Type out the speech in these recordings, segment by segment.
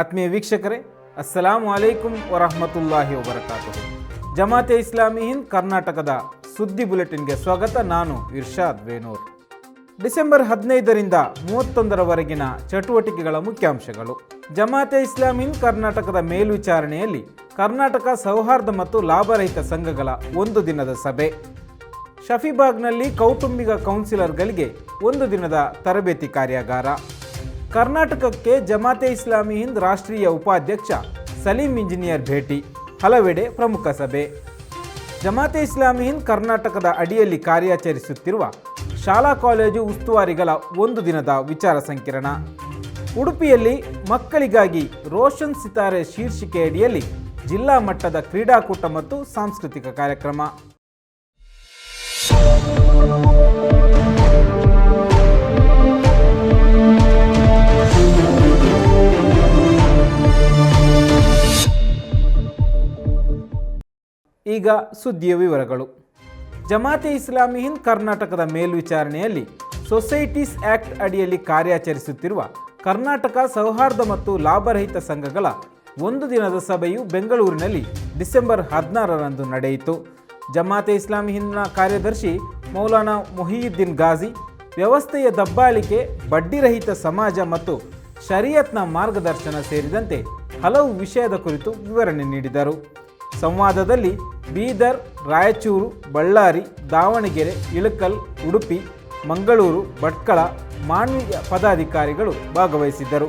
ಆತ್ಮೀಯ ವೀಕ್ಷಕರೇ ಅಸ್ಸಲಾಂ ಅಲೈಕುಂ ವರಹಮತುಲ್ಲಾಹಿ ವಬರಕಾತು ಜಮಾತೆ ಇಸ್ಲಾಮಿ ಹಿಂದ್ ಕರ್ನಾಟಕದ ಸುದ್ದಿ ಬುಲೆಟಿನ್ಗೆ ಸ್ವಾಗತ. ನಾನು ಇರ್ಷಾದ್ ವೇನೂರ್. ಡಿಸೆಂಬರ್ ಹದಿನೈದರಿಂದ ಮೂವತ್ತೊಂದರವರೆಗಿನ ಚಟುವಟಿಕೆಗಳ ಮುಖ್ಯಾಂಶಗಳು. ಜಮಾತೆ ಇಸ್ಲಾಂ ಹಿಂದ್ ಕರ್ನಾಟಕದ ಮೇಲ್ವಿಚಾರಣೆಯಲ್ಲಿ ಕರ್ನಾಟಕ ಸೌಹಾರ್ದ ಮತ್ತು ಲಾಭರಹಿತ ಸಂಘಗಳ ಒಂದು ದಿನದ ಸಭೆ. ಶಫಿಬಾಗ್ನಲ್ಲಿ ಕೌಟುಂಬಿಕ ಕೌನ್ಸಿಲರ್ಗಳಿಗೆ ಒಂದು ದಿನದ ತರಬೇತಿ ಕಾರ್ಯಾಗಾರ. ಕರ್ನಾಟಕಕ್ಕೆ ಜಮಾತೆ ಇಸ್ಲಾಮಿ ಹಿಂದ್ ರಾಷ್ಟ್ರೀಯ ಉಪಾಧ್ಯಕ್ಷ, ಸಲೀಂ ಇಂಜಿನಿಯರ್ ಭೇಟಿ, ಹಲವೆಡೆ ಪ್ರಮುಖ ಸಭೆ. ಜಮಾತೆ ಇಸ್ಲಾಮಿ ಹಿಂದ್ ಕರ್ನಾಟಕದ ಅಡಿಯಲ್ಲಿ ಕಾರ್ಯಾಚರಿಸುತ್ತಿರುವ ಶಾಲಾ ಕಾಲೇಜು ಉಸ್ತುವಾರಿಗಳ ಒಂದು ದಿನದ ವಿಚಾರ ಸಂಕಿರಣ. ಉಡುಪಿಯಲ್ಲಿ ಮಕ್ಕಳಿಗಾಗಿ ರೋಷನ್ ಸಿತಾರೆ ಶೀರ್ಷಿಕೆ ಅಡಿಯಲ್ಲಿ ಜಿಲ್ಲಾ ಮಟ್ಟದ ಕ್ರೀಡಾಕೂಟ ಮತ್ತು ಸಾಂಸ್ಕೃತಿಕ ಕಾರ್ಯಕ್ರಮ. ಈಗ ಸುದ್ದಿಯ ವಿವರಗಳು. ಜಮಾತೆ ಇಸ್ಲಾಮಿ ಹಿಂದ್ ಕರ್ನಾಟಕದ ಮೇಲ್ವಿಚಾರಣೆಯಲ್ಲಿ ಸೊಸೈಟೀಸ್ ಆಕ್ಟ್ ಅಡಿಯಲ್ಲಿ ಕಾರ್ಯಾಚರಿಸುತ್ತಿರುವ ಕರ್ನಾಟಕ ಸೌಹಾರ್ದ ಮತ್ತು ಲಾಭರಹಿತ ಸಂಘಗಳ ಒಂದು ದಿನದ ಸಭೆಯು ಬೆಂಗಳೂರಿನಲ್ಲಿ ಡಿಸೆಂಬರ್ ಹದಿನಾರರಂದು ನಡೆಯಿತು. ಜಮಾತೆ ಇಸ್ಲಾಮಿ ಹಿಂದ್ನ ಕಾರ್ಯದರ್ಶಿ ಮೌಲಾನಾ ಮೊಹಿಯುದ್ದೀನ್ ಗಾಜಿ ವ್ಯವಸ್ಥೆಯ ದಬ್ಬಾಳಿಕೆ, ಬಡ್ಡಿರಹಿತ ಸಮಾಜ ಮತ್ತು ಶರಿಯತ್ನ ಮಾರ್ಗದರ್ಶನ ಸೇರಿದಂತೆ ಹಲವು ವಿಷಯದ ಕುರಿತು ವಿವರಣೆ ನೀಡಿದರು. ಸಂವಾದದಲ್ಲಿ ಬೀದರ್, ರಾಯಚೂರು, ಬಳ್ಳಾರಿ, ದಾವಣಗೆರೆ, ಇಳಕಲ್, ಉಡುಪಿ, ಮಂಗಳೂರು, ಭಟ್ಕಳ ಮಾನ್ಯ ಪದಾಧಿಕಾರಿಗಳು ಭಾಗವಹಿಸಿದ್ದರು.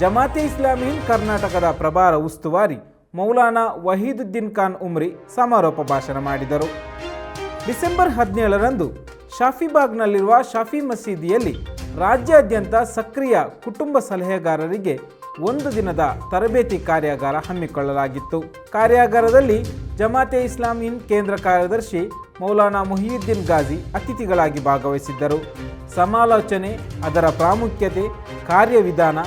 ಜಮಾತೆ ಇಸ್ಲಾಮಿ ಕರ್ನಾಟಕದ ಪ್ರಭಾರ ಉಸ್ತುವಾರಿ ಮೌಲಾನಾ ವಹೀದುದ್ದೀನ್ ಖಾನ್ ಉಮ್ರಿ ಸಮಾರೋಪ ಭಾಷಣ ಮಾಡಿದರು. ಡಿಸೆಂಬರ್ ಹದಿನೇಳರಂದು ಶಾಫಿಬಾಗ್ನಲ್ಲಿರುವ ಶಾಫಿ ಮಸೀದಿಯಲ್ಲಿ ರಾಜ್ಯಾದ್ಯಂತ ಸಕ್ರಿಯ ಕುಟುಂಬ ಸಲಹೆಗಾರರಿಗೆ ಒಂದು ದಿನದ ತರಬೇತಿ ಕಾರ್ಯಾಗಾರ ಹಮ್ಮಿಕೊಳ್ಳಲಾಗಿತ್ತು. ಕಾರ್ಯಾಗಾರದಲ್ಲಿ ಜಮಾತೆ ಇಸ್ಲಾಮಿನ್ ಕೇಂದ್ರ ಕಾರ್ಯದರ್ಶಿ ಮೌಲಾನಾ ಮುಹಿಯುದ್ದೀನ್ ಗಾಜಿ ಅತಿಥಿಗಳಾಗಿ ಭಾಗವಹಿಸಿದ್ದರು. ಸಮಾಲೋಚನೆ, ಅದರ ಪ್ರಾಮುಖ್ಯತೆ, ಕಾರ್ಯವಿಧಾನ,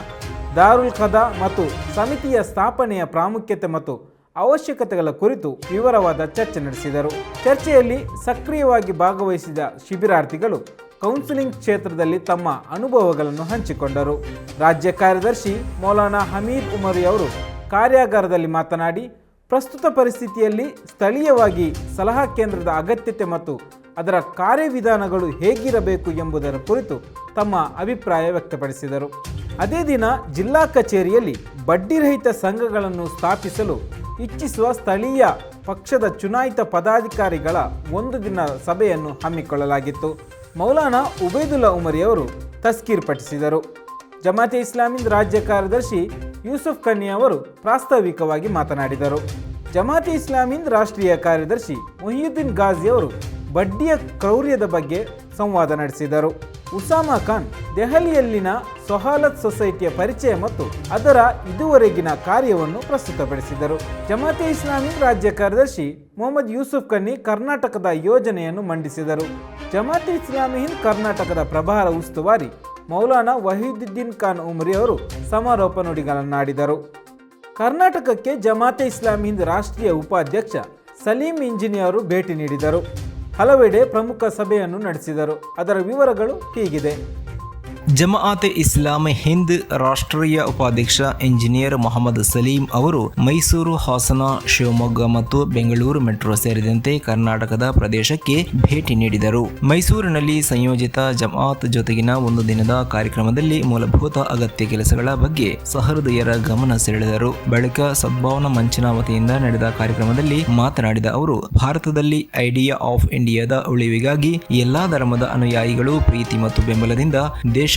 ದಾರುಲ್ ಖದಾ ಮತ್ತು ಸಮಿತಿಯ ಸ್ಥಾಪನೆಯ ಪ್ರಾಮುಖ್ಯತೆ ಮತ್ತು ಅವಶ್ಯಕತೆಗಳ ಕುರಿತು ವಿವರವಾದ ಚರ್ಚೆ ನಡೆಸಿದರು. ಚರ್ಚೆಯಲ್ಲಿ ಸಕ್ರಿಯವಾಗಿ ಭಾಗವಹಿಸಿದ ಶಿಬಿರಾರ್ಥಿಗಳು ಕೌನ್ಸಿಲಿಂಗ್ ಕ್ಷೇತ್ರದಲ್ಲಿ ತಮ್ಮ ಅನುಭವಗಳನ್ನು ಹಂಚಿಕೊಂಡರು. ರಾಜ್ಯ ಕಾರ್ಯದರ್ಶಿ ಮೌಲಾನಾ ಹಮೀದ್ ಉಮರಿ ಅವರು ಕಾರ್ಯಾಗಾರದಲ್ಲಿ ಮಾತನಾಡಿ, ಪ್ರಸ್ತುತ ಪರಿಸ್ಥಿತಿಯಲ್ಲಿ ಸ್ಥಳೀಯವಾಗಿ ಸಲಹಾ ಕೇಂದ್ರದ ಅಗತ್ಯತೆ ಮತ್ತು ಅದರ ಕಾರ್ಯವಿಧಾನಗಳು ಹೇಗಿರಬೇಕು ಎಂಬುದರ ಕುರಿತು ತಮ್ಮ ಅಭಿಪ್ರಾಯ ವ್ಯಕ್ತಪಡಿಸಿದರು. ಅದೇ ದಿನ ಜಿಲ್ಲಾ ಕಚೇರಿಯಲ್ಲಿ ಬಡ್ಡಿರಹಿತ ಸಂಘಗಳನ್ನು ಸ್ಥಾಪಿಸಲು ಇಚ್ಛಿಸುವ ಸ್ಥಳೀಯ ಪಕ್ಷದ ಚುನಾಯಿತ ಪದಾಧಿಕಾರಿಗಳ ಒಂದು ದಿನ ಸಭೆಯನ್ನು ಹಮ್ಮಿಕೊಳ್ಳಲಾಗಿತ್ತು. ಮೌಲಾನಾ ಉಬೈದುಲ್ಲಾ ಉಮರಿ ಅವರು ತಸ್ಕೀರ್ ಪಠಿಸಿದರು. ಜಮಾತೆ ಇಸ್ಲಾಮಿನ್ ರಾಜ್ಯ ಕಾರ್ಯದರ್ಶಿ ಯೂಸುಫ್ ಕನ್ನಿ ಅವರು ಪ್ರಾಸ್ತಾವಿಕವಾಗಿ ಮಾತನಾಡಿದರು. ಜಮಾತೆ ಇಸ್ಲಾಮಿನ್ ರಾಷ್ಟ್ರೀಯ ಕಾರ್ಯದರ್ಶಿ ಮುಹಿಯುದ್ದೀನ್ ಗಾಜಿ ಅವರು ಬಡ್ಡಿಯ ಕ್ರೌರ್ಯದ ಬಗ್ಗೆ ಸಂವಾದ ನಡೆಸಿದರು. ಉಸಾಮಾ ಖಾನ್ ದೆಹಲಿಯಲ್ಲಿನ ಸೊಹಾಲತ್ ಸೊಸೈಟಿಯ ಪರಿಚಯ ಮತ್ತು ಅದರ ಇದುವರೆಗಿನ ಕಾರ್ಯವನ್ನು ಪ್ರಸ್ತುತಪಡಿಸಿದರು. ಜಮಾತೆ ಇಸ್ಲಾಮಿ ರಾಜ್ಯ ಕಾರ್ಯದರ್ಶಿ ಮೊಹಮ್ಮದ್ ಯೂಸುಫ್ ಖನ್ನಿ ಕರ್ನಾಟಕದ ಯೋಜನೆಯನ್ನು ಮಂಡಿಸಿದರು. ಜಮಾತೆ ಇಸ್ಲಾಮಿ ಹಿಂದ್ ಕರ್ನಾಟಕದ ಪ್ರಭಾರ ಉಸ್ತುವಾರಿ ಮೌಲಾನಾ ವಹೀದುದ್ದೀನ್ ಖಾನ್ ಉಮ್ರಿ ಅವರು ಸಮಾರೋಪ ನುಡಿಗಳನ್ನಾಡಿದರು ಕರ್ನಾಟಕಕ್ಕೆ ಜಮಾತೆ ಇಸ್ಲಾಮಿ ಹಿಂದ್ ರಾಷ್ಟ್ರೀಯ ಉಪಾಧ್ಯಕ್ಷ ಸಲೀಂ ಇಂಜಿನಿಯರು ಭೇಟಿ ನೀಡಿದರು. ಹಲವೆಡೆ ಪ್ರಮುಖ ಸಭೆಯನ್ನು ನಡೆಸಿದರು. ಅದರ ವಿವರಗಳು ಹೀಗಿದೆ. ಜಮಾಅತೆ ಇಸ್ಲಾಮ್ ಹಿಂದ್ ರಾಷ್ಟ್ರೀಯ ಉಪಾಧ್ಯಕ್ಷ ಇಂಜಿನಿಯರ್ ಮೊಹಮ್ಮದ್ ಸಲೀಂ ಅವರು ಮೈಸೂರು, ಹಾಸನ, ಶಿವಮೊಗ್ಗ ಮತ್ತು ಬೆಂಗಳೂರು ಮೆಟ್ರೋ ಸೇರಿದಂತೆ ಕರ್ನಾಟಕದ ಪ್ರದೇಶಕ್ಕೆ ಭೇಟಿ ನೀಡಿದರು. ಮೈಸೂರಿನಲ್ಲಿ ಸಂಯೋಜಿತ ಜಮಾಅತ್ ಜೊತೆಗಿನ ಒಂದು ದಿನದ ಕಾರ್ಯಕ್ರಮದಲ್ಲಿ ಮೂಲಭೂತ ಅಗತ್ಯ ಕೆಲಸಗಳ ಬಗ್ಗೆ ಸಹೃದಯರ ಗಮನ ಸೆಳೆದರು. ಬಳಿಕ ಸದ್ಭಾವನಾ ಮಂಚಿನ ವತಿಯಿಂದ ನಡೆದ ಕಾರ್ಯಕ್ರಮದಲ್ಲಿ ಮಾತನಾಡಿದ ಅವರು, ಭಾರತದಲ್ಲಿ ಐಡಿಯಾ ಆಫ್ ಇಂಡಿಯಾದ ಉಳಿವಿಗಾಗಿ ಎಲ್ಲಾ ಧರ್ಮದ ಅನುಯಾಯಿಗಳು ಪ್ರೀತಿ ಮತ್ತು ಬೆಂಬಲದಿಂದ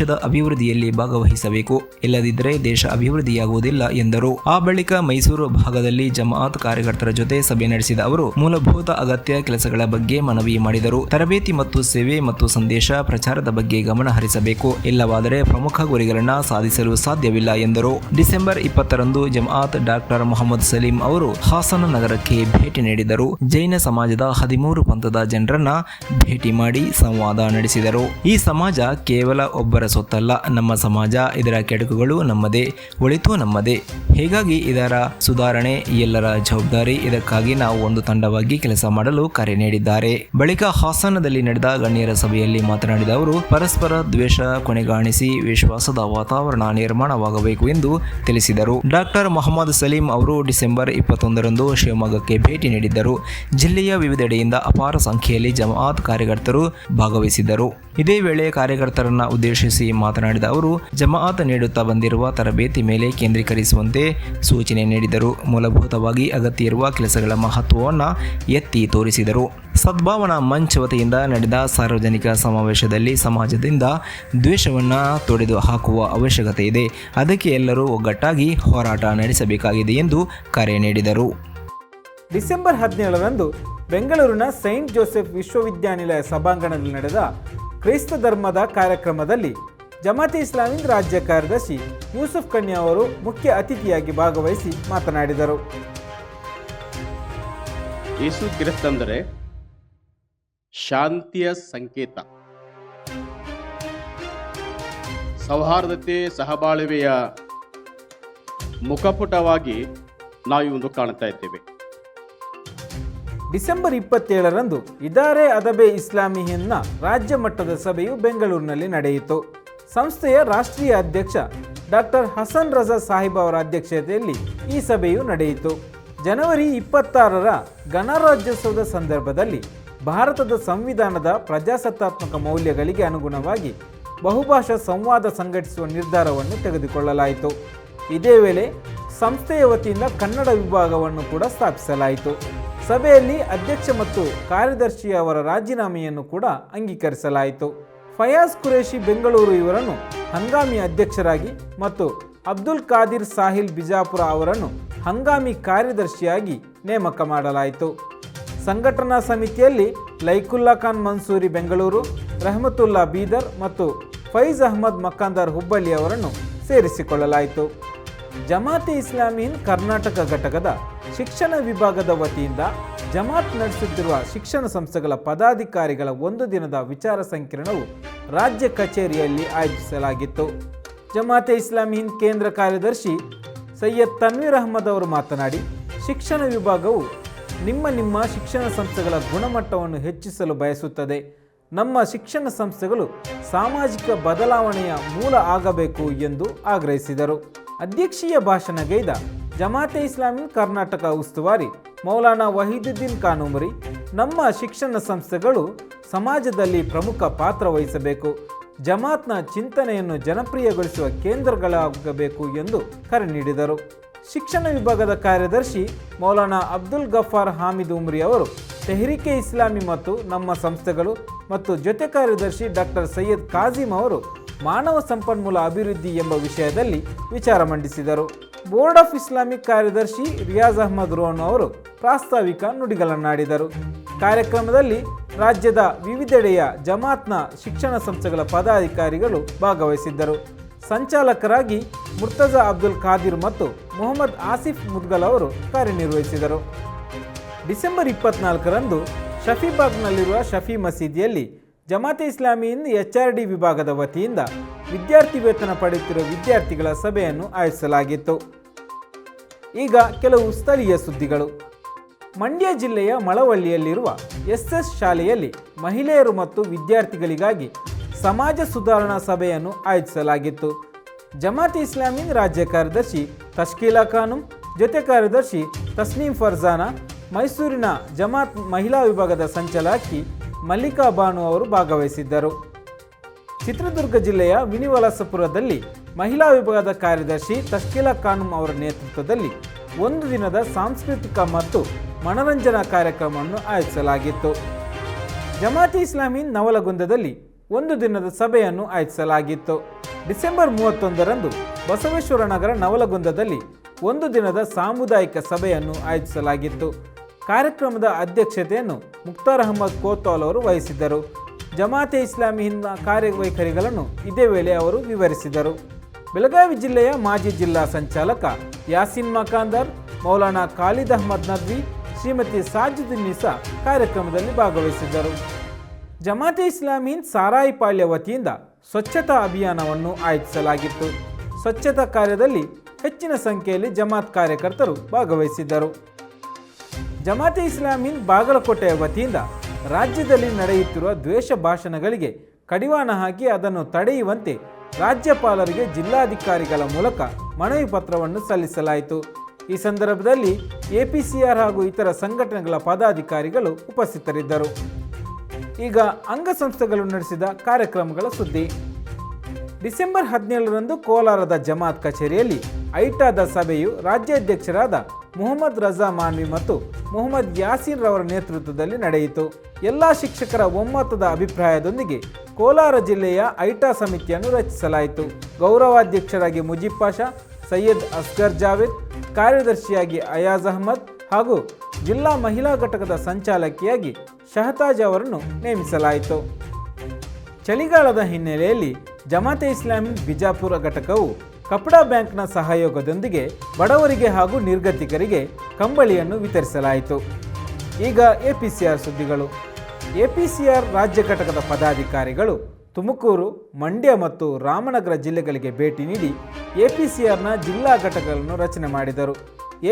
ದೇಶದ ಅಭಿವೃದ್ಧಿಯಲ್ಲಿ ಭಾಗವಹಿಸಬೇಕು. ಇಲ್ಲದಿದ್ದರೆ ದೇಶ ಅಭಿವೃದ್ಧಿಯಾಗುವುದಿಲ್ಲ, ಎಂದರು. ಆ ಬಳಿಕ ಮೈಸೂರು ಭಾಗದಲ್ಲಿ ಜಮಾತ್ ಕಾರ್ಯಕರ್ತರ ಜೊತೆ ಸಭೆ ನಡೆಸಿದ ಅವರು, ಮೂಲಭೂತ ಅಗತ್ಯ ಕೆಲಸಗಳ ಬಗ್ಗೆ ಮನವಿ ಮಾಡಿದರು. ತರಬೇತಿ ಮತ್ತು ಸೇವೆ ಮತ್ತು ಸಂದೇಶ ಪ್ರಚಾರದ ಬಗ್ಗೆ ಗಮನ ಹರಿಸಬೇಕು. ಇಲ್ಲವಾದರೆ ಪ್ರಮುಖ ಗುರಿಗಳನ್ನ ಸಾಧಿಸಲು ಸಾಧ್ಯವಿಲ್ಲ, ಎಂದರು. ಡಿಸೆಂಬರ್ ಇಪ್ಪತ್ತರಂದು ಜಮಾತ್ ಡಾಕ್ಟರ್ ಮೊಹಮ್ಮದ್ ಸಲೀಂ ಅವರು ಹಾಸನ ನಗರಕ್ಕೆ ಭೇಟಿ ನೀಡಿದರು. ಜೈನ ಸಮಾಜದ ಹದಿಮೂರು ಪಂಥದ ಜನರನ್ನ ಭೇಟಿ ಮಾಡಿ ಸಂವಾದ ನಡೆಸಿದರು. ಈ ಸಮಾಜ ಕೇವಲ ಒಬ್ಬರ ಸೊತ್ತಲ್ಲ ನಮ್ಮ ಸಮಾಜ. ಇದರ ಕೆಡುಕುಗಳು ನಮ್ಮದೇ, ಒಳಿತು ನಮ್ಮದೇ. ಹೀಗಾಗಿ ಇದರ ಸುಧಾರಣೆ ಎಲ್ಲರ ಜವಾಬ್ದಾರಿ. ಇದಕ್ಕಾಗಿ ನಾವು ಒಂದು ತಂಡವಾಗಿ ಕೆಲಸ ಮಾಡಲು ಕರೆ ನೀಡಿದ್ದಾರೆ. ಬಳಿಕ ಹಾಸನದಲ್ಲಿ ನಡೆದ ಗಣ್ಯರ ಸಭೆಯಲ್ಲಿ ಮಾತನಾಡಿದ ಅವರು, ಪರಸ್ಪರ ದ್ವೇಷ ಕೊನೆಗಾಣಿಸಿ ವಿಶ್ವಾಸದ ವಾತಾವರಣ ನಿರ್ಮಾಣವಾಗಬೇಕು ಎಂದು ತಿಳಿಸಿದರು. ಡಾಕ್ಟರ್ ಮೊಹಮ್ಮದ್ ಸಲೀಂ ಅವರು ಡಿಸೆಂಬರ್ ಇಪ್ಪತ್ತೊಂದರಂದು ಶಿವಮೊಗ್ಗಕ್ಕೆ ಭೇಟಿ ನೀಡಿದ್ದರು. ಜಿಲ್ಲೆಯ ವಿವಿಧೆಡೆಯಿಂದ ಅಪಾರ ಸಂಖ್ಯೆಯಲ್ಲಿ ಜಮಾತ್ ಕಾರ್ಯಕರ್ತರು ಭಾಗವಹಿಸಿದ್ದರು. ಇದೇ ವೇಳೆ ಕಾರ್ಯಕರ್ತರನ್ನ ಉದ್ದೇಶಿಸಿ ಮಾತನಾಡಿದ ಅವರು, ಜಮಾಅತ್ ನೀಡುತ್ತಾ ಬಂದಿರುವ ತರಬೇತಿ ಮೇಲೆ ಕೇಂದ್ರೀಕರಿಸುವಂತೆ ಸೂಚನೆ ನೀಡಿದರು. ಮೂಲಭೂತವಾಗಿ ಅಗತ್ಯ ಇರುವ ಕೆಲಸಗಳ ಮಹತ್ವವನ್ನು ಎತ್ತಿ ತೋರಿಸಿದರು. ಸದ್ಭಾವನಾ ಮಂಚ್ ವತಿಯಿಂದ ನಡೆದ ಸಾರ್ವಜನಿಕ ಸಮಾವೇಶದಲ್ಲಿ ಸಮಾಜದಿಂದ ದ್ವೇಷವನ್ನು ತೊಡೆದು ಹಾಕುವ ಅವಶ್ಯಕತೆ ಇದೆ. ಅದಕ್ಕೆ ಎಲ್ಲರೂ ಒಗ್ಗಟ್ಟಾಗಿ ಹೋರಾಟ ನಡೆಸಬೇಕಾಗಿದೆ ಎಂದು ಕರೆ ನೀಡಿದರು. ಡಿಸೆಂಬರ್ ಹದಿನೇಳರಂದು ಬೆಂಗಳೂರಿನ ಸೈಂಟ್ ಜೋಸೆಫ್ ವಿಶ್ವವಿದ್ಯಾನಿಲಯ ಸಭಾಂಗಣದಲ್ಲಿ ನಡೆದ ಕ್ರೈಸ್ತ ಧರ್ಮದ ಕಾರ್ಯಕ್ರಮದಲ್ಲಿ ಜಮಾತಿ ಇಸ್ಲಾಮಿನ್ ರಾಜ್ಯ ಕಾರ್ಯದರ್ಶಿ ಯೂಸುಫ್ ಕನ್ಯಾ ಅವರು ಮುಖ್ಯ ಅತಿಥಿಯಾಗಿ ಭಾಗವಹಿಸಿ ಮಾತನಾಡಿದರು. ಯೇಸು ಕ್ರಿಸ್ತಂದರೆ ಶಾಂತಿಯ ಸಂಕೇತ. ಸೌಹಾರ್ದತೆ ಸಹಬಾಳ್ವೆಯ ಮುಖಪುಟವಾಗಿ ನಾವು ಇಂದು ಕಾಣ್ತಾ ಇದ್ದೇವೆ. ಡಿಸೆಂಬರ್ ಇಪ್ಪತ್ತೇಳರಂದು ಇದಾರೆ ಅದಬೆ ಇಸ್ಲಾಮಿಯನ್ನ ರಾಜ್ಯ ಮಟ್ಟದ ಸಭೆಯು ಬೆಂಗಳೂರಿನಲ್ಲಿ ನಡೆಯಿತು. ಸಂಸ್ಥೆಯ ರಾಷ್ಟ್ರೀಯ ಅಧ್ಯಕ್ಷ ಡಾಕ್ಟರ್ ಹಸನ್ ರಜಾ ಸಾಹಿಬ್ ಅವರ ಅಧ್ಯಕ್ಷತೆಯಲ್ಲಿ ಈ ಸಭೆಯು ನಡೆಯಿತು. ಜನವರಿ ಇಪ್ಪತ್ತಾರರ ಗಣರಾಜ್ಯೋತ್ಸವದ ಸಂದರ್ಭದಲ್ಲಿ ಭಾರತದ ಸಂವಿಧಾನದ ಪ್ರಜಾಸತ್ತಾತ್ಮಕ ಮೌಲ್ಯಗಳಿಗೆ ಅನುಗುಣವಾಗಿ ಬಹುಭಾಷಾ ಸಂವಾದ ಸಂಘಟಿಸುವ ನಿರ್ಧಾರವನ್ನು ತೆಗೆದುಕೊಳ್ಳಲಾಯಿತು. ಇದೇ ವೇಳೆ ಸಂಸ್ಥೆಯ ವತಿಯಿಂದ ಕನ್ನಡ ವಿಭಾಗವನ್ನು ಕೂಡ ಸ್ಥಾಪಿಸಲಾಯಿತು. ಸಭೆಯಲ್ಲಿ ಅಧ್ಯಕ್ಷ ಮತ್ತು ಕಾರ್ಯದರ್ಶಿ ಅವರ ರಾಜೀನಾಮೆಯನ್ನು ಕೂಡ ಅಂಗೀಕರಿಸಲಾಯಿತು. ಫಯಾಜ್ ಖುರೇಷಿ ಬೆಂಗಳೂರು ಇವರನ್ನು ಹಂಗಾಮಿ ಅಧ್ಯಕ್ಷರಾಗಿ ಮತ್ತು ಅಬ್ದುಲ್ ಖಾದಿರ್ ಸಾಹಿಲ್ ಬಿಜಾಪುರ ಅವರನ್ನು ಹಂಗಾಮಿ ಕಾರ್ಯದರ್ಶಿಯಾಗಿ ನೇಮಕ ಮಾಡಲಾಯಿತು. ಸಂಘಟನಾ ಸಮಿತಿಯಲ್ಲಿ ಲೈಕುಲ್ಲಾ ಖಾನ್ ಮನ್ಸೂರಿ ಬೆಂಗಳೂರು, ರಹಮತುಲ್ಲಾ ಬೀದರ್ ಮತ್ತು ಫೈಜ್ ಅಹ್ಮದ್ ಮಕ್ಕಂದಾರ್ ಹುಬ್ಬಳ್ಳಿ ಅವರನ್ನು ಸೇರಿಸಿಕೊಳ್ಳಲಾಯಿತು. ಜಮಾತೆ ಇಸ್ಲಾಮಿನ್ ಕರ್ನಾಟಕ ಘಟಕದ ಶಿಕ್ಷಣ ವಿಭಾಗದ ವತಿಯಿಂದ ಜಮಾತ್ ನಡೆಸುತ್ತಿರುವ ಶಿಕ್ಷಣ ಸಂಸ್ಥೆಗಳ ಪದಾಧಿಕಾರಿಗಳ ಒಂದು ದಿನದ ವಿಚಾರ ಸಂಕಿರಣವು ರಾಜ್ಯ ಕಚೇರಿಯಲ್ಲಿ ಆಯೋಜಿಸಲಾಗಿತ್ತು. ಜಮಾತೆ ಇಸ್ಲಾಮಿ ಹಿಂದ್ ಕೇಂದ್ರ ಕಾರ್ಯದರ್ಶಿ ಸೈಯದ್ ತನ್ವೀರ್ ಅಹಮದ್ ಅವರು ಮಾತನಾಡಿ, ಶಿಕ್ಷಣ ವಿಭಾಗವು ನಿಮ್ಮ ನಿಮ್ಮ ಶಿಕ್ಷಣ ಸಂಸ್ಥೆಗಳ ಗುಣಮಟ್ಟವನ್ನು ಹೆಚ್ಚಿಸಲು ಬಯಸುತ್ತದೆ. ನಮ್ಮ ಶಿಕ್ಷಣ ಸಂಸ್ಥೆಗಳು ಸಾಮಾಜಿಕ ಬದಲಾವಣೆಯ ಮೂಲ ಆಗಬೇಕು ಎಂದು ಆಗ್ರಹಿಸಿದರು. ಅಧ್ಯಕ್ಷೀಯ ಭಾಷಣಗೈದ ಜಮಾತೆ ಇಸ್ಲಾಮಿ ಕರ್ನಾಟಕ ಉಸ್ತುವಾರಿ ಮೌಲಾನಾ ವಹೀದುದ್ದೀನ್ ಕಾನೂಮರಿ ನಮ್ಮ ಶಿಕ್ಷಣ ಸಂಸ್ಥೆಗಳು ಸಮಾಜದಲ್ಲಿ ಪ್ರಮುಖ ಪಾತ್ರ ವಹಿಸಬೇಕು. ಜಮಾತ್ನ ಚಿಂತನೆಯನ್ನು ಜನಪ್ರಿಯಗೊಳಿಸುವ ಕೇಂದ್ರಗಳಾಗಬೇಕು ಎಂದು ಕರೆ ನೀಡಿದರು. ಶಿಕ್ಷಣ ವಿಭಾಗದ ಕಾರ್ಯದರ್ಶಿ ಮೌಲಾನಾ ಅಬ್ದುಲ್ ಗಫಾರ್ ಹಾಮಿದ್ ಉಮ್ರಿ ಅವರು, ತೆಹರಿಕೆ ಇಸ್ಲಾಮಿ ಮತ್ತು ನಮ್ಮ ಸಂಸ್ಥೆಗಳು ಮತ್ತು ಜೊತೆ ಕಾರ್ಯದರ್ಶಿ ಡಾಕ್ಟರ್ ಸೈಯದ್ ಕಾಜಿಮ್ ಅವರು ಮಾನವ ಸಂಪನ್ಮೂಲ ಅಭಿವೃದ್ಧಿ ಎಂಬ ವಿಷಯದಲ್ಲಿ ವಿಚಾರ ಮಂಡಿಸಿದರು. ಬೋರ್ಡ್ ಆಫ್ ಇಸ್ಲಾಮಿಕ್ ಕಾರ್ಯದರ್ಶಿ ರಿಯಾಜ್ ಅಹ್ಮದ್ ರೋನ್ ಅವರು ಪ್ರಾಸ್ತಾವಿಕ ನುಡಿಗಳನ್ನಾಡಿದರು ಕಾರ್ಯಕ್ರಮದಲ್ಲಿ ರಾಜ್ಯದ ವಿವಿಧೆಡೆಯ ಜಮಾತ್ನ ಶಿಕ್ಷಣ ಸಂಸ್ಥೆಗಳ ಪದಾಧಿಕಾರಿಗಳು ಭಾಗವಹಿಸಿದ್ದರು. ಸಂಚಾಲಕರಾಗಿ ಮುರ್ತಜಾ ಅಬ್ದುಲ್ ಖಾದಿರ್ ಮತ್ತು ಮೊಹಮ್ಮದ್ ಆಸಿಫ್ ಮುದ್ಗಲ್ ಅವರು ಕಾರ್ಯನಿರ್ವಹಿಸಿದರು. ಡಿಸೆಂಬರ್ ಇಪ್ಪತ್ನಾಲ್ಕರಂದು ಶಫೀಬಾಗ್ನಲ್ಲಿರುವ ಶಫಿ ಮಸೀದಿಯಲ್ಲಿ ಜಮಾತೆ ಇಸ್ಲಾಮಿಯಿಂದ ಎಚ್ ಆರ್ ಡಿ ವಿಭಾಗದ ವತಿಯಿಂದ ವಿದ್ಯಾರ್ಥಿ ವೇತನ ಪಡೆಯುತ್ತಿರುವ ವಿದ್ಯಾರ್ಥಿಗಳ ಸಭೆಯನ್ನು ಆಯೋಜಿಸಲಾಗಿತ್ತು. ಈಗ ಕೆಲವು ಸ್ಥಳೀಯ ಸುದ್ದಿಗಳು. ಮಂಡ್ಯ ಜಿಲ್ಲೆಯ ಮಳವಳ್ಳಿಯಲ್ಲಿರುವ ಎಸ್ ಎಸ್ ಶಾಲೆಯಲ್ಲಿ ಮಹಿಳೆಯರು ಮತ್ತು ವಿದ್ಯಾರ್ಥಿಗಳಿಗಾಗಿ ಸಮಾಜ ಸುಧಾರಣಾ ಸಭೆಯನ್ನು ಆಯೋಜಿಸಲಾಗಿತ್ತು. ಜಮಾತ್ ಇಸ್ಲಾಮಿನ್ ರಾಜ್ಯ ಕಾರ್ಯದರ್ಶಿ ತಶ್ಕೀಲಾ ಖಾನುಂ, ಜೊತೆ ಕಾರ್ಯದರ್ಶಿ ತಸ್ನೀಂ ಫರ್ಜಾನಾ, ಮೈಸೂರಿನ ಜಮಾತ್ ಮಹಿಳಾ ವಿಭಾಗದ ಸಂಚಾಲಕಿ ಮಲ್ಲಿಕಾ ಬಾನು ಅವರು ಭಾಗವಹಿಸಿದ್ದರು. ಚಿತ್ರದುರ್ಗ ಜಿಲ್ಲೆಯ ವಿನಿವಲಸಪುರದಲ್ಲಿ ಮಹಿಳಾ ವಿಭಾಗದ ಕಾರ್ಯದರ್ಶಿ ತಶ್ಕಿಲಾ ಖಾನುಂ ಅವರ ನೇತೃತ್ವದಲ್ಲಿ ಒಂದು ದಿನದ ಸಾಂಸ್ಕೃತಿಕ ಮತ್ತು ಮನರಂಜನಾ ಕಾರ್ಯಕ್ರಮವನ್ನು ಆಯೋಜಿಸಲಾಗಿತ್ತು. ಜಮಾತಿ ಇಸ್ಲಾಮಿ ನವಲಗುಂದದಲ್ಲಿ ಒಂದು ದಿನದ ಸಭೆಯನ್ನು ಆಯೋಜಿಸಲಾಗಿತ್ತು. ಡಿಸೆಂಬರ್ ಮೂವತ್ತೊಂದರಂದು ಬಸವೇಶ್ವರ ನಗರ ನವಲಗುಂದದಲ್ಲಿ ಒಂದು ದಿನದ ಸಾಮುದಾಯಿಕ ಸಭೆಯನ್ನು ಆಯೋಜಿಸಲಾಗಿತ್ತು. ಕಾರ್ಯಕ್ರಮದ ಅಧ್ಯಕ್ಷತೆಯನ್ನು ಮುಕ್ತಾರ್ ಅಹಮದ್ ಕೋತ್ವಾಲ್ ಅವರು ವಹಿಸಿದ್ದರು. ಜಮಾತೆ ಇಸ್ಲಾಮಿ ಹಿಂದ ಕಾರ್ಯವೈಖರಿಗಳನ್ನು ಇದೇ ವೇಳೆ ಅವರು ವಿವರಿಸಿದರು. ಬೆಳಗಾವಿ ಜಿಲ್ಲೆಯ ಮಾಜಿ ಜಿಲ್ಲಾ ಸಂಚಾಲಕ ಯಾಸಿನ್ ಮಕಾಂದರ್, ಮೌಲಾನಾ ಖಾಲಿದ್ ಅಹಮದ್ ನದ್ವಿ, ಶ್ರೀಮತಿ ಸಾಜುದ್ದೀನ್ ನಿಸಾ ಕಾರ್ಯಕ್ರಮದಲ್ಲಿ ಭಾಗವಹಿಸಿದ್ದರು. ಜಮಾತೆ ಇಸ್ಲಾಮೀನ್ ಸಾರಾಯಿಪಾಳ್ಯ ವತಿಯಿಂದ ಸ್ವಚ್ಛತಾ ಅಭಿಯಾನವನ್ನು ಆಯೋಜಿಸಲಾಗಿತ್ತು. ಸ್ವಚ್ಛತಾ ಕಾರ್ಯದಲ್ಲಿ ಹೆಚ್ಚಿನ ಸಂಖ್ಯೆಯಲ್ಲಿ ಜಮಾತ್ ಕಾರ್ಯಕರ್ತರು ಭಾಗವಹಿಸಿದ್ದರು. ಜಮಾತೆ ಇಸ್ಲಾಮಿನ್ ಬಾಗಲಕೋಟೆಯ ವತಿಯಿಂದ ರಾಜ್ಯದಲ್ಲಿ ನಡೆಯುತ್ತಿರುವ ದ್ವೇಷ ಭಾಷಣಗಳಿಗೆ ಕಡಿವಾಣ ಹಾಕಿ ಅದನ್ನು ತಡೆಯುವಂತೆ ರಾಜ್ಯಪಾಲರಿಗೆ ಜಿಲ್ಲಾಧಿಕಾರಿಗಳ ಮೂಲಕ ಮನವಿ ಪತ್ರವನ್ನು ಸಲ್ಲಿಸಲಾಯಿತು. ಈ ಸಂದರ್ಭದಲ್ಲಿ ಎಪಿಸಿಆರ್ ಹಾಗೂ ಇತರ ಸಂಘಟನೆಗಳ ಪದಾಧಿಕಾರಿಗಳು ಉಪಸ್ಥಿತರಿದ್ದರು. ಈಗ ಅಂಗಸಂಸ್ಥೆಗಳು ನಡೆಸಿದ ಕಾರ್ಯಕ್ರಮಗಳ ಸುದ್ದಿ. ಡಿಸೆಂಬರ್ ಹದಿನೇಳರಂದು ಕೋಲಾರದ ಜಮಾತ್ ಕಚೇರಿಯಲ್ಲಿ ಐಟಾದ ಸಭೆಯು ರಾಜ್ಯಾಧ್ಯಕ್ಷರಾದ ಮುಹಮ್ಮದ್ ರಜಾ ಮಾನ್ವಿ ಮತ್ತು ಮೊಹಮ್ಮದ್ ಯಾಸೀನ್ ರವರ ನೇತೃತ್ವದಲ್ಲಿ ನಡೆಯಿತು. ಎಲ್ಲ ಶಿಕ್ಷಕರ ಒಮ್ಮತದ ಅಭಿಪ್ರಾಯದೊಂದಿಗೆ ಕೋಲಾರ ಜಿಲ್ಲೆಯ ಐಟಾ ಸಮಿತಿಯನ್ನು ರಚಿಸಲಾಯಿತು. ಗೌರವಾಧ್ಯಕ್ಷರಾಗಿ ಮುಜೀಬ್ ಪಾಷಾ, ಸೈಯದ್ ಅಸ್ಗರ್ ಜಾವೇದ್, ಕಾರ್ಯದರ್ಶಿಯಾಗಿ ಅಯಾಜ್ ಅಹಮದ್ ಹಾಗೂ ಜಿಲ್ಲಾ ಮಹಿಳಾ ಘಟಕದ ಸಂಚಾಲಕಿಯಾಗಿ ಶಹತಾಜ್ ಅವರನ್ನು ನೇಮಿಸಲಾಯಿತು. ಚಳಿಗಾಲದ ಹಿನ್ನೆಲೆಯಲ್ಲಿ ಜಮಾತೆ ಇಸ್ಲಾಮಿ ಬಿಜಾಪುರ ಘಟಕವು ಕಪಡಾ ಬ್ಯಾಂಕ್ನ ಸಹಯೋಗದೊಂದಿಗೆ ಬಡವರಿಗೆ ಹಾಗೂ ನಿರ್ಗತಿಕರಿಗೆ ಕಂಬಳಿಯನ್ನು ವಿತರಿಸಲಾಯಿತು. ಈಗ ಎಪಿಸಿಆರ್ ಸುದ್ದಿಗಳು. ಎಪಿಸಿಆರ್ ರಾಜ್ಯ ಘಟಕದ ಪದಾಧಿಕಾರಿಗಳು ತುಮಕೂರು, ಮಂಡ್ಯ ಮತ್ತು ರಾಮನಗರ ಜಿಲ್ಲೆಗಳಿಗೆ ಭೇಟಿ ನೀಡಿ ಎಪಿಸಿಆರ್ನ ಜಿಲ್ಲಾ ಘಟಕಗಳನ್ನು ರಚನೆ ಮಾಡಿದರು.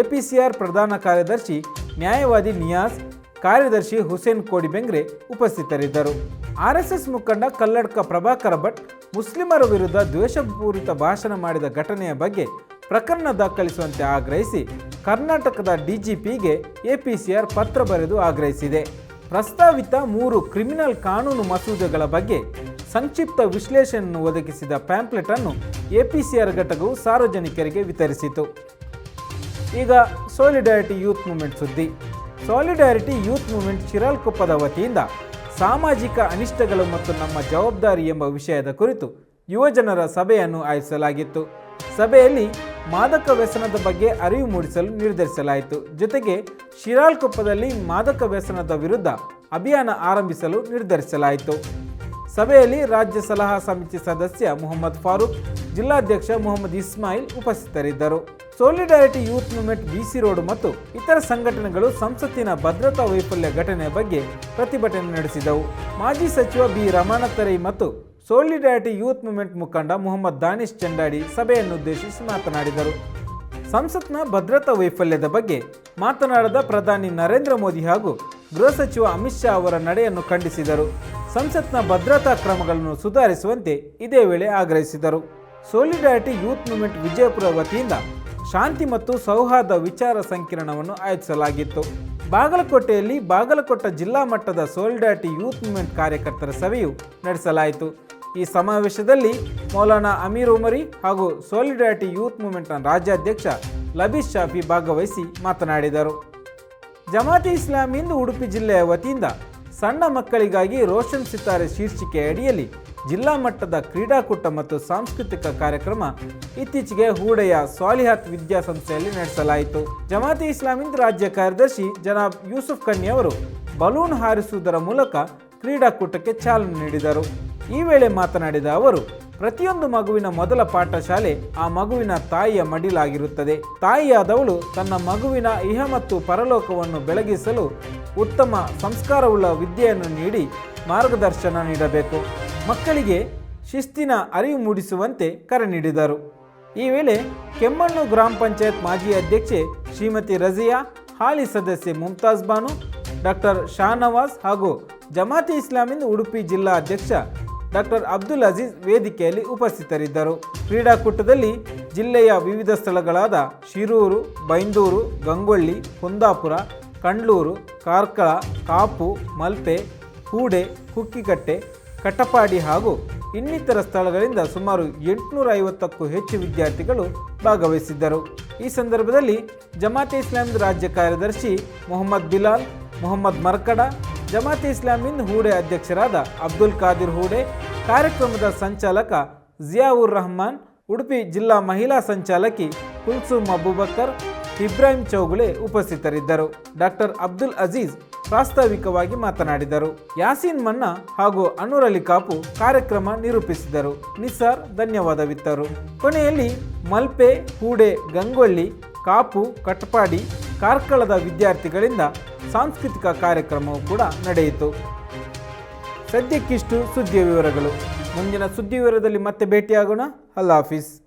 ಎಪಿಸಿಆರ್ ಪ್ರಧಾನ ಕಾರ್ಯದರ್ಶಿ ನ್ಯಾಯವಾದಿ ನಿಯಾಸ್ ಕಾರ್ಯದರ್ಶಿ ಹುಸೇನ್ ಕೋಡಿಬೆಂಗ್ರೆ ಉಪಸ್ಥಿತರಿದ್ದರು. ಆರ್ಎಸ್ಎಸ್ ಮುಖಂಡ ಕಲ್ಲಡ್ಕ ಪ್ರಭಾಕರ ಭಟ್ ಮುಸ್ಲಿಮರ ವಿರುದ್ಧ ದ್ವೇಷಪೂರಿತ ಭಾಷಣ ಮಾಡಿದ ಘಟನೆಯ ಬಗ್ಗೆ ಪ್ರಕರಣ ದಾಖಲಿಸುವಂತೆ ಆಗ್ರಹಿಸಿ ಕರ್ನಾಟಕದ ಡಿಜಿಪಿಗೆ ಎಪಿಸಿಆರ್ ಪತ್ರ ಬರೆದು ಆಗ್ರಹಿಸಿದೆ. ಪ್ರಸ್ತಾವಿತ ಮೂರು ಕ್ರಿಮಿನಲ್ ಕಾನೂನು ಮಸೂದೆಗಳ ಬಗ್ಗೆ ಸಂಕ್ಷಿಪ್ತ ವಿಶ್ಲೇಷಣೆಯನ್ನು ಒದಗಿಸಿದ ಪ್ಯಾಂಪ್ಲೆಟ್ ಅನ್ನು ಎಪಿಸಿಆರ್ ಘಟಕವು ಸಾರ್ವಜನಿಕರಿಗೆ ವಿತರಿಸಿತು. ಈಗ ಸಾಲಿಡಾರಿಟಿ ಯೂತ್ ಮೂವ್ಮೆಂಟ್ ಸುದ್ದಿ. ಸಾಲಿಡಾರಿಟಿ ಯೂತ್ ಮೂವ್ಮೆಂಟ್ ಶಿರಾಲ್ಕೊಪ್ಪದ ವತಿಯಿಂದ ಸಾಮಾಜಿಕ ಅನಿಷ್ಟಗಳು ಮತ್ತು ನಮ್ಮ ಜವಾಬ್ದಾರಿ ಎಂಬ ವಿಷಯದ ಕುರಿತು ಯುವಜನರ ಸಭೆಯನ್ನು ಆಯೋಜಿಸಲಾಗಿತ್ತು. ಸಭೆಯಲ್ಲಿ ಮಾದಕ ವ್ಯಸನದ ಬಗ್ಗೆ ಅರಿವು ಮೂಡಿಸಲು ನಿರ್ಧರಿಸಲಾಯಿತು. ಜೊತೆಗೆ ಶಿರಾಲ್ಕೊಪ್ಪದಲ್ಲಿ ಮಾದಕ ವ್ಯಸನದ ವಿರುದ್ಧ ಅಭಿಯಾನ ಆರಂಭಿಸಲು ನಿರ್ಧರಿಸಲಾಯಿತು. ಸಭೆಯಲ್ಲಿ ರಾಜ್ಯ ಸಲಹಾ ಸಮಿತಿ ಸದಸ್ಯ ಮೊಹಮ್ಮದ್ ಫಾರೂಕ್, ಜಿಲ್ಲಾಧ್ಯಕ್ಷ ಮೊಹಮ್ಮದ್ ಇಸ್ಮಾಯಿಲ್ ಉಪಸ್ಥಿತರಿದ್ದರು. ಸೋಲಿಡಾರಿಟಿ ಯೂತ್ ಮೂವ್ಮೆಂಟ್ ಬಿಸಿ ರೋಡ್ ಮತ್ತು ಇತರ ಸಂಘಟನೆಗಳು ಸಂಸತ್ತಿನ ಭದ್ರತಾ ವೈಫಲ್ಯ ಘಟನೆಯ ಬಗ್ಗೆ ಪ್ರತಿಭಟನೆ ನಡೆಸಿದವು. ಮಾಜಿ ಸಚಿವ ಬಿ ರಮಾನತರೈ ಮತ್ತು ಸೋಲಿಡಾರಿಟಿ ಯೂತ್ ಮೂವ್ಮೆಂಟ್ ಮುಖಂಡ ಮೊಹಮ್ಮದ್ ದಾನಿಶ್ ಚಂಡಾಡಿ ಸಭೆಯನ್ನುದ್ದೇಶಿಸಿ ಮಾತನಾಡಿದರು. ಸಂಸತ್ನ ಭದ್ರತಾ ವೈಫಲ್ಯದ ಬಗ್ಗೆ ಮಾತನಾಡಿದ ಪ್ರಧಾನಿ ನರೇಂದ್ರ ಮೋದಿ ಹಾಗೂ ಗೃಹ ಸಚಿವ ಅಮಿತ್ ಶಾ ಅವರ ನಡೆಯನ್ನು ಖಂಡಿಸಿದರು. ಸಂಸತ್ನ ಭದ್ರತಾ ಕ್ರಮಗಳನ್ನು ಸುಧಾರಿಸುವಂತೆ ಇದೇ ವೇಳೆ ಆಗ್ರಹಿಸಿದರು. ಸೋಲಿಡಾರಿಟಿ ಯೂತ್ ಮೂವ್ಮೆಂಟ್ ವಿಜಯಪುರ ವತಿಯಿಂದ ಶಾಂತಿ ಮತ್ತು ಸೌಹಾರ್ದ ವಿಚಾರ ಸಂಕಿರಣವನ್ನು ಆಯೋಜಿಸಲಾಗಿತ್ತು. ಬಾಗಲಕೋಟೆಯಲ್ಲಿ ಬಾಗಲಕೋಟ ಜಿಲ್ಲಾ ಮಟ್ಟದ ಸೋಲಿಡಾರಿಟಿ ಯೂತ್ ಮೂವ್ಮೆಂಟ್ ಕಾರ್ಯಕರ್ತರ ಸಭೆಯು ನಡೆಸಲಾಯಿತು. ಈ ಸಮಾವೇಶದಲ್ಲಿ ಮೌಲಾನಾ ಅಮೀರ್ ಉಮರಿ ಹಾಗೂ ಸೋಲಿಡಾರಿಟಿ ಯೂತ್ ಮೂವ್ಮೆಂಟ್ನ ರಾಜ್ಯಾಧ್ಯಕ್ಷ ಲಬೀಸ್ ಶಾಫಿ ಭಾಗವಹಿಸಿ ಮಾತನಾಡಿದರು. ಜಮಾತೆ ಇಸ್ಲಾಮಿಂದು ಉಡುಪಿ ಜಿಲ್ಲೆಯ ವತಿಯಿಂದ ಸಣ್ಣ ಮಕ್ಕಳಿಗಾಗಿ ರೋಷನ್ ಸಿತಾರೆ ಶೀರ್ಷಿಕೆಯ ಅಡಿಯಲ್ಲಿ ಜಿಲ್ಲಾ ಮಟ್ಟದ ಕ್ರೀಡಾಕೂಟ ಮತ್ತು ಸಾಂಸ್ಕೃತಿಕ ಕಾರ್ಯಕ್ರಮ ಇತ್ತೀಚೆಗೆ ಹೂಡೆಯ ಸಾಲಿಹಾತ್ ವಿದ್ಯಾಸಂಸ್ಥೆಯಲ್ಲಿ ನಡೆಸಲಾಯಿತು. ಜಮಾತಿ ಇಸ್ಲಾಮಿಂದ್ ರಾಜ್ಯ ಕಾರ್ಯದರ್ಶಿ ಜನಾಬ್ ಯೂಸುಫ್ ಕನ್ನಿ ಅವರು ಬಲೂನ್ ಹಾರಿಸುವುದರ ಮೂಲಕ ಕ್ರೀಡಾಕೂಟಕ್ಕೆ ಚಾಲನೆ ನೀಡಿದರು. ಈ ವೇಳೆ ಮಾತನಾಡಿದ ಅವರು, ಪ್ರತಿಯೊಂದು ಮಗುವಿನ ಮೊದಲ ಪಾಠಶಾಲೆ ಆ ಮಗುವಿನ ತಾಯಿಯ ಮಡಿಲಾಗಿರುತ್ತದೆ. ತಾಯಿಯಾದವಳು ತನ್ನ ಮಗುವಿನ ಇಹ ಮತ್ತು ಪರಲೋಕವನ್ನು ಬೆಳಗಿಸಲು ಉತ್ತಮ ಸಂಸ್ಕಾರವುಳ್ಳ ವಿದ್ಯೆಯನ್ನು ನೀಡಿ ಮಾರ್ಗದರ್ಶನ ನೀಡಬೇಕು. ಮಕ್ಕಳಿಗೆ ಶಿಸ್ತಿನ ಅರಿವು ಮೂಡಿಸುವಂತೆ ಕರೆ ನೀಡಿದರು. ಈ ವೇಳೆ ಕೆಮ್ಮಣ್ಣು ಗ್ರಾಮ ಪಂಚಾಯತ್ ಮಾಜಿ ಅಧ್ಯಕ್ಷೆ ಶ್ರೀಮತಿ ರಜಿಯಾ, ಹಾಲಿ ಸದಸ್ಯೆ ಮುಮ್ತಾಜ್ ಬಾನು, ಡಾಕ್ಟರ್ ಶಾನವಾಜ್ ಹಾಗೂ ಜಮಾತಿ ಇಸ್ಲಾಮಿಂದ ಉಡುಪಿ ಜಿಲ್ಲಾ ಅಧ್ಯಕ್ಷ ಡಾಕ್ಟರ್ ಅಬ್ದುಲ್ ಅಜೀಜ್ ವೇದಿಕೆಯಲ್ಲಿ ಉಪಸ್ಥಿತರಿದ್ದರು. ಕ್ರೀಡಾಕೂಟದಲ್ಲಿ ಜಿಲ್ಲೆಯ ವಿವಿಧ ಸ್ಥಳಗಳಾದ ಶಿರೂರು, ಬೈಂದೂರು, ಗಂಗೊಳ್ಳಿ, ಕುಂದಾಪುರ, ಕಂಡ್ಲೂರು, ಕಾರ್ಕಳ, ಕಾಪು, ಮಲ್ಪೆ, ಕೂಡೆ, ಕುಕ್ಕಿಕಟ್ಟೆ ಕಟಪಾಡಿ ಹಾಗೂ ಇನ್ನಿತರ ಸ್ಥಳಗಳಿಂದ ಸುಮಾರು ಎಂಟುನೂರ ಐವತ್ತಕ್ಕೂ ಹೆಚ್ಚು ವಿದ್ಯಾರ್ಥಿಗಳು ಭಾಗವಹಿಸಿದ್ದರು. ಈ ಸಂದರ್ಭದಲ್ಲಿ ಜಮಾತೆ ಇಸ್ಲಾಂ ರಾಜ್ಯ ಕಾರ್ಯದರ್ಶಿ ಮೊಹಮ್ಮದ್ ಬಿಲಾಲ್, ಮೊಹಮ್ಮದ್ ಮರ್ಕಡ, ಜಮಾತೆ ಇಸ್ಲಾಮಿನ್ ಹೂಡೆ ಅಧ್ಯಕ್ಷರಾದ ಅಬ್ದುಲ್ ಖಾದಿರ್ ಹೂಡೆ, ಕಾರ್ಯಕ್ರಮದ ಸಂಚಾಲಕ ಜಿಯಾವುರ್ ರಹಮಾನ್, ಉಡುಪಿ ಜಿಲ್ಲಾ ಮಹಿಳಾ ಸಂಚಾಲಕಿ ಕುಲ್ಸು ಅಬೂಬಕರ್, ಇಬ್ರಾಹಿಂ ಚೌಗುಳೆ ಉಪಸ್ಥಿತರಿದ್ದರು. ಡಾಕ್ಟರ್ ಅಬ್ದುಲ್ ಅಜೀಜ್ ಪ್ರಾಸ್ತಾವಿಕವಾಗಿ ಮಾತನಾಡಿದರು. ಯಾಸೀನ್ ಮನ್ನಾ ಹಾಗೂ ಅನುರಲಿ ಕಾಪು ಕಾರ್ಯಕ್ರಮ ನಿರೂಪಿಸಿದರು. ನಿಸಾರ್ ಧನ್ಯವಾದವಿತ್ತರು. ಕೊನೆಯಲ್ಲಿ ಮಲ್ಪೆ, ಹೂಡೆ, ಗಂಗೊಳ್ಳಿ, ಕಾಪು, ಕಟ್ಪಾಡಿ, ಕಾರ್ಕಳದ ವಿದ್ಯಾರ್ಥಿಗಳಿಂದ ಸಾಂಸ್ಕೃತಿಕ ಕಾರ್ಯಕ್ರಮವು ಕೂಡ ನಡೆಯಿತು. ಸದ್ಯಕ್ಕಿಷ್ಟು ಸುದ್ದಿಯ ವಿವರಗಳು. ಮುಂದಿನ ಸುದ್ದಿ ವಿವರದಲ್ಲಿ ಮತ್ತೆ ಭೇಟಿಯಾಗೋಣ. ಅಲ್ಲಾ ಹಾಫೀಸ್